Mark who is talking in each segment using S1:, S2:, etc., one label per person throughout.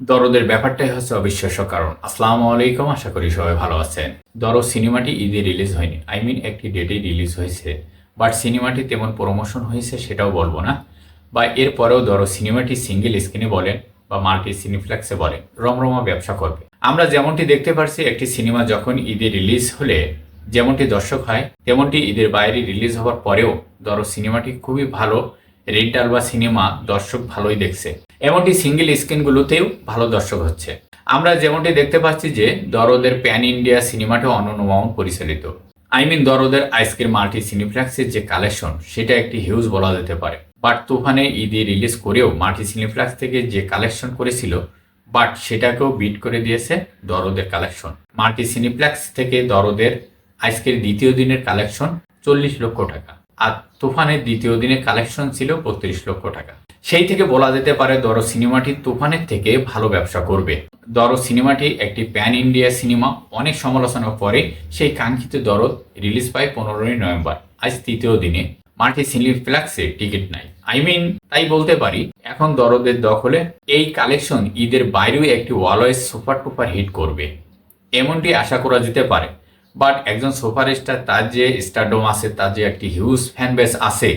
S1: দরদের ব্যাপারটাই হচ্ছে অবিশ্বাস্য কারণ। আসসালামু আলাইকুম, আশা করি সবাই ভালো আছেন। দরদ সিনেমাটি ঈদে রিলিজ হয়নি। আই মিন একটি ডেটে রিলিজ হয়েছে। বাট সিনেমাটি তেমন প্রমোশন হয়েছে সেটাও বলব না। বা এরপরেও দরদ সিনেমাটি সিঙ্গেল স্ক্রিনে বলেন বা মাল্টি সিনিফ্লেক্সে বলেন, রমরমা ব্যবসা করবে। আমরা যেমনটি দেখতে পারছি, একটি সিনেমা যখন ঈদে রিলিজ হলে যেমনটি দর্শক হয়, তেমনটি ঈদের বাইরে রিলিজ হওয়ার পরেও দরদ সিনেমাটি খুবই ভালো রেন্টাল বা সিনেমা দর্শক ভালোই দেখছে। এমনটি সিঙ্গেল স্ক্রিনগুলোতেও ভালো দর্শক হচ্ছে। আমরা যেমনটি দেখতে পাচ্ছি যে দরদের প্যান ইন্ডিয়া সিনেমাটা অনন্য মামুন পরিচালিত। আই মিন দরদের আইসক্রিম মাল্টি সিনিপ্লেক্সের যে কালেকশন, সেটা একটি হিউজ বলা যেতে পারে। বাট তুফানে ঈদে রিলিজ করেও মাল্টি সিনিপ্লেক্স থেকে যে কালেকশন করেছিল, বাট সেটাকেও বিট করে দিয়েছে দরদের কালেকশন। মাল্টি সিনিপ্লেক্স থেকে দরদের আজকের দ্বিতীয় দিনের কালেকশন চল্লিশ লক্ষ টাকা। আর তুফানের দ্বিতীয় দিনের কালেকশন ছিল বত্রিশ লক্ষ টাকা। সেই থেকে বলা যেতে পারে দর সিনেমাটি তুফানের থেকে ভালো ব্যবসা করবে। দর সিনেমাটি একটি প্যান ইন্ডিয়া সিনেমা অনেক সমালোচনার পরে সেই কাঙ্ক্ষিত দরদ রিলিজ পায় পনেরোই নভেম্বর, আজ তৃতীয় দিনে। মাল্টি সিনিপ্লেক্সে টিকিট নাই। আই মিন তাই বলতে পারি, এখন দরদের দখলে এই কালেকশন ঈদের বাইরেও একটি ওয়ালয়েস সুপার টুপার হিট করবে। এমনটি আশা করা যেতে পারে। বাট একজন সুপারস্টার, তার যে স্টারডম আছে, তার যে একটি হিউজ ফ্যান বেস আছে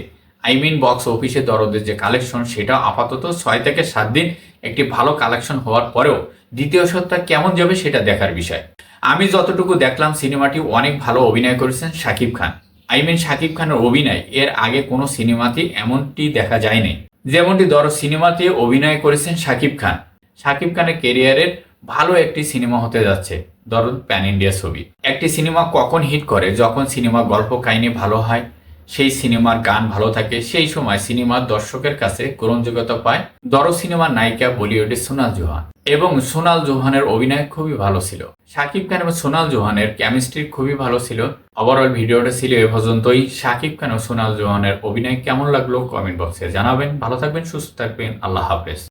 S1: আই মিন বক্স অফিসে দরদের যে কালেকশন সেটা আপাতত ছয় থেকে সাত দিন একটি ভালো কালেকশন হওয়ার পরেও দ্বিতীয় সপ্তাহ কেমন যাবে সেটা দেখার বিষয়। আমি যতটুকু দেখলাম সিনেমাটি অনেক ভালো অভিনয় করেছেন শাকিব খান। আই মিন শাকিব খানের অভিনয়, এর আগে কোনো সিনেমাতে এমনটি দেখা যায়নি। যেমনটি দর সিনেমাতে অভিনয় করেছেন শাকিব খান। শাকিব খানের কেরিয়ারের ভালো একটি সিনেমা হতে যাচ্ছে। ধরুন প্যান ইন্ডিয়া ছবি। একটি সিনেমা কখন হিট করে? যখন সিনেমা গল্প কাহিনী ভালো হয়, সেই সিনেমার গান ভালো থাকে, সেই সময় সিনেমার দর্শকের কাছে গ্রহণযোগ্যতা পায়। দর সিনেমার নায়িকা বলিউডের সোনাল জোহান। এবং সোনাল জোহানের অভিনয় খুবই ভালো ছিল। শাকিব খান এবং সোনাল জোহানের কেমিস্ট্রি খুবই ভালো ছিল। ওভারঅল ভিডিওটা ছিল এ পর্যন্তই। শাকিব খান ও সোনাল জোহানের অভিনয় কেমন লাগল? কমেন্ট বক্সে জানাবেন। ভালো থাকবেন, সুস্থ থাকবেন। আল্লাহ হাফেজ।